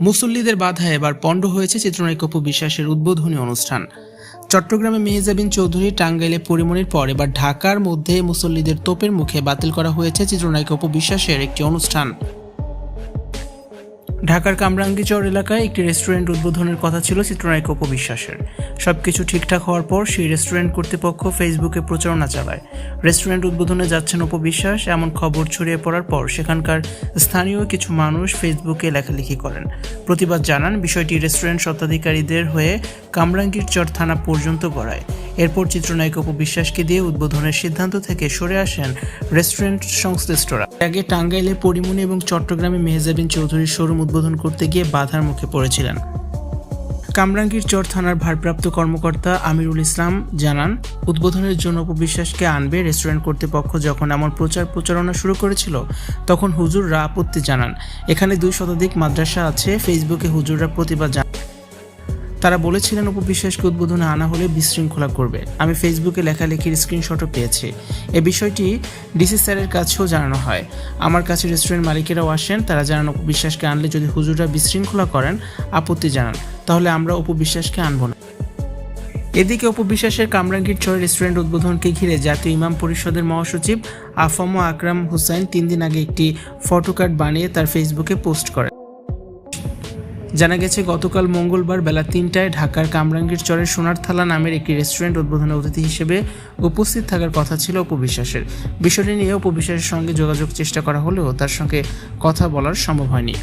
মুসল্লিদের বাধায় এবার পণ্ড হয়েছে চিত্রনায়ক অপু বিশ্বাসের উদ্বোধনী অনুষ্ঠান। চট্টগ্রামে মেহজাবিন চৌধুরী টাঙ্গাইলে পরিমণির পর এবার ঢাকার মধ্যে মুসল্লিদের তোপের মুখে বাতিল করা হয়েছে চিত্রনায়ক অপু বিশ্বাসের একটি অনুষ্ঠান। ঢাকার কামরাঙ্গীচর এলাকায় একটি রেস্টুরেন্ট উদ্বোধনের কথা ছিল চিত্রনায়ক অপু বিশ্বাসের। সবকিছু ঠিকঠাক হওয়ার পর সেই রেস্টুরেন্ট কর্তৃপক্ষ ফেসবুকে প্রচারণা চালায়। রেস্টুরেন্ট উদ্বোধনে যাচ্ছেন অপু বিশ্বাস, এমন খবর ছড়িয়ে পড়ার পর সেখানকার স্থানীয় কিছু মানুষ ফেসবুকে লেখালেখি করেন। প্রতিবাদ জানান বিষয়টি রেস্টুরেন্ট স্বত্বাধিকারীদের হয়ে কামরাঙ্গীরচর থানা পর্যন্ত গড়ায়। এরপর চিত্রনায়ক অপু বিশ্বাসকে দিয়ে উদ্বোধনের সিদ্ধান্ত থেকে সরে আসেন রেস্টুরেন্ট সংশ্লিষ্টরা। আগে টাঙ্গাইলে পরিমণি এবং চট্টগ্রামে মেহজাবিন চৌধুরীর শোরুম উদ্বোধন করতে গিয়ে বাধার মুখে পড়েছিলেন। কামরাঙ্গীর চর থানার ভারপ্রাপ্ত কর্মকর্তা আমিরুল ইসলাম জানান, উদ্বোধনের জন্য উপবিশ্বাসকে আনবে রেস্টুরেন্ট কর্তৃপক্ষ যখন এমন প্রচার প্রচারণা শুরু করেছিল, তখন হুজুররা আপত্তি জানান। এখানে দুই শতাধিক মাদ্রাসা আছে, ফেসবুকে হুজুররা প্রতিবাদ তারা বলেছিলেন উপবিশ্বাসকে উদ্বোধনে আনা হলে বিশৃঙ্খলা করবে। আমি ফেসবুকে লেখালেখির স্ক্রিনশটও পেয়েছি। এ বিষয়টি ডিসি স্যারের কাছেও জানানো হয়। আমার কাছে রেস্টুরেন্ট মালিকেরাও আসেন, তারা জানান উপবিশ্বাসকে আনলে যদি হুজুররা বিশৃঙ্খলা করেন, আপত্তি জানান। তাহলে আমরা উপবিশ্বাসকে আনব না। এদিকে উপবিশ্বাসের কামরাঙ্গীর ছয় রেস্টুরেন্ট উদ্বোধনকে ঘিরে জাতীয় ইমাম পরিষদের মহাসচিব আফম আকরাম হুসাইন তিন দিন আগে একটি ফটোকার্ড বানিয়ে তার ফেসবুকে পোস্ট করেন। জানা গেছে, গতকাল মঙ্গলবার বেলা তিনটায় ঢাকার কামরাঙ্গীর চরের সোনার থালা নামের একটি রেস্টুরেন্ট উদ্বোধনে অতিথি হিসেবে উপস্থিত থাকার কথা ছিল উপবিশ্বাসের বিষয়টি নিয়ে উপবিশ্বাসের সঙ্গে যোগাযোগ চেষ্টা করা হলেও তার সঙ্গে কথা বলার সম্ভব হয়নি।